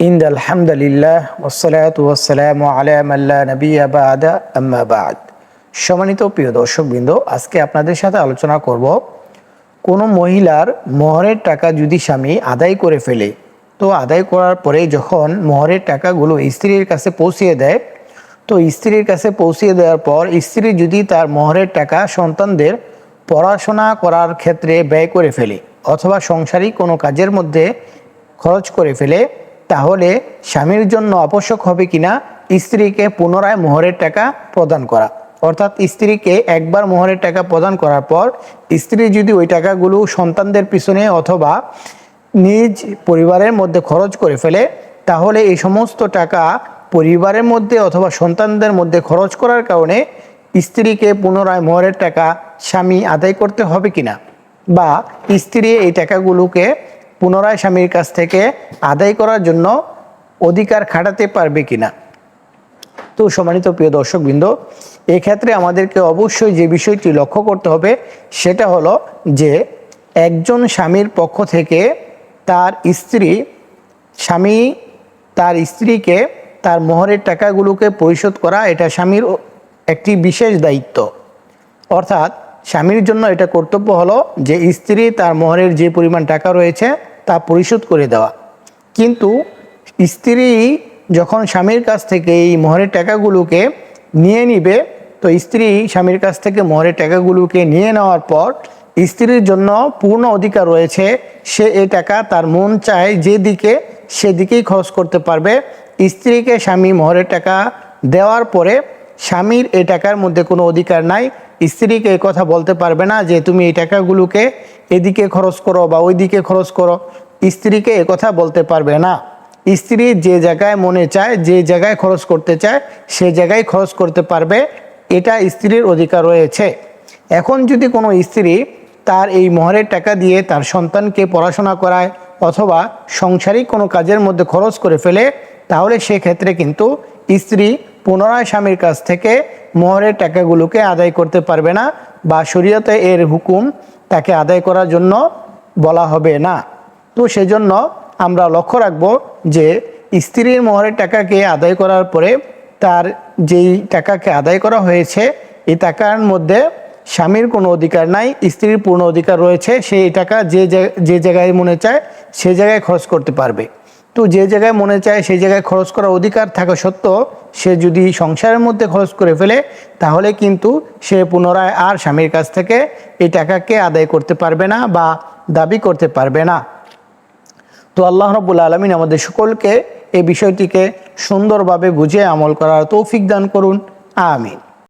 ইন্দ আলহামদুলিল্লাহ ওসালাত ওয়াসালাম আলা মাল্লা নবী আবাদা আম্মা বাদ। সম্মানিত প্রিয় দর্শকবৃন্দ, আজকে আপনাদের সাথে আলোচনা করব, কোনো মহিলার মোহরের টাকা যদি স্বামী আদায় করে ফেলে, তো আদায় করার পরে যখন মোহরের টাকাগুলো স্ত্রীর কাছে পৌঁছিয়ে দেয়, তো স্ত্রীর কাছে পৌঁছিয়ে দেওয়ার পর স্ত্রী যদি তার মোহরের টাকা সন্তানদের পড়াশোনা করার ক্ষেত্রে ব্যয় করে ফেলে, অথবা সংসারিক কোনো কাজের মধ্যে খরচ করে ফেলে তাহলে স্বামীর জন্য আবশ্যক হবে কিনা? স্ত্রীকে পুনরায় মোহরের টাকা প্রদান করা। অর্থাৎ স্ত্রীকে একবার মোহরের টাকা প্রদান করার পর স্ত্রী যদি ওই টাকাগুলো সন্তানদের পিছনে অথবা নিজ পরিবারের মধ্যে খরচ করে ফেলে, তাহলে এই সমস্ত টাকা পরিবারের মধ্যে অথবা সন্তানদের মধ্যে খরচ করার কারণে স্ত্রীকে পুনরায় মোহরের টাকা স্বামী আদায় করতে হবে কিনা? বা স্ত্রী এই টাকাগুলোকে পুনরায় স্বামীর কাছ থেকে আদায় করার জন্য অধিকার খাটাতে পারবে কিনা? তো সম্মানিত প্রিয় দর্শকবৃন্দ, এক্ষেত্রে আমাদেরকে অবশ্যই যে বিষয়টি লক্ষ্য করতে হবে সেটা হলো যে একজন স্বামীর পক্ষ থেকে তার স্ত্রী, স্বামী তার স্ত্রীকে তার মোহরের টাকাগুলোকে পরিশোধ করা এটা স্বামীর একটি বিশেষ দায়িত্ব। অর্থাৎ স্বামীর জন্য এটা কর্তব্য হলো যে স্ত্রী তার মোহরের যে পরিমাণ টাকা রয়েছে তা পরিশোধ করে দেওয়া। কিন্তু স্ত্রী যখন স্বামীর কাছ থেকে এই মোহরের টাকাগুলোকে নিয়ে নিবে, তো স্ত্রী স্বামীর কাছ থেকে মোহরের টাকাগুলোকে নিয়ে নেওয়ার পর স্ত্রীর জন্য পূর্ণ অধিকার রয়েছে, সে এই টাকা তার মন চায় যেদিকে সেদিকেই খরচ করতে পারবে। স্ত্রীকে স্বামী মোহরের টাকা দেওয়ার পরে স্বামীর এই টাকার মধ্যে কোনো অধিকার নাই। স্ত্রীকে কথা বলতে পারবে না যে তুমি এই টাকাগুলোকে এদিকে খরচ করো বা ওইদিকে খরচ করো। স্ত্রীকে কথা বলতে পারবে না। স্ত্রী যে জায়গায় মনে চায়, যে জায়গায় খরচ করতে চায়, সে জায়গায় খরচ করতে পারবে। এটা স্ত্রীর অধিকার রয়েছে। এখন যদি কোনো স্ত্রী তার এই মোহরের টাকা দিয়ে তার সন্তানকে পড়াশোনা করায় অথবা সংসারিক কোনো কাজের মধ্যে খরচ করে ফেলে, তাহলে সেক্ষেত্রে কিন্তু স্ত্রী পুনরায় স্বামীর কাছ থেকে মোহরের টাকাগুলোকে আদায় করতে পারবে না বা শরীয়তে এর হুকুম তাকে আদায় করার জন্য বলা হবে না। তো সেজন্য আমরা লক্ষ্য রাখব যে স্ত্রীর মোহরের টাকাকে আদায় করার পরে তার যেই টাকাকে আদায় করা হয়েছে এই টাকার মধ্যে স্বামীর কোনো অধিকার নাই, স্ত্রীর পূর্ণ অধিকার রয়েছে সেই টাকা যে যে জায়গায় মনে চায় সে জায়গায় খরচ করতে পারবে। তো যে জায়গায় মনে চায়, সেই জায়গায় খরচ করার অধিকার থাকা সত্ত্বেও সে যদি সংসারের মধ্যে খরচ করে ফেলে, তাহলে কিন্তু সে পুনরায় আর স্বামীর কাছ থেকে এই টাকাকে আদায় করতে পারবে না বা দাবি করতে পারবে না। তো আল্লাহ রব্বুল আলমিন আমাদের সকলকে এই বিষয়টিকে সুন্দরভাবে বুঝে আমল করার তৌফিক দান করুন। আমিন।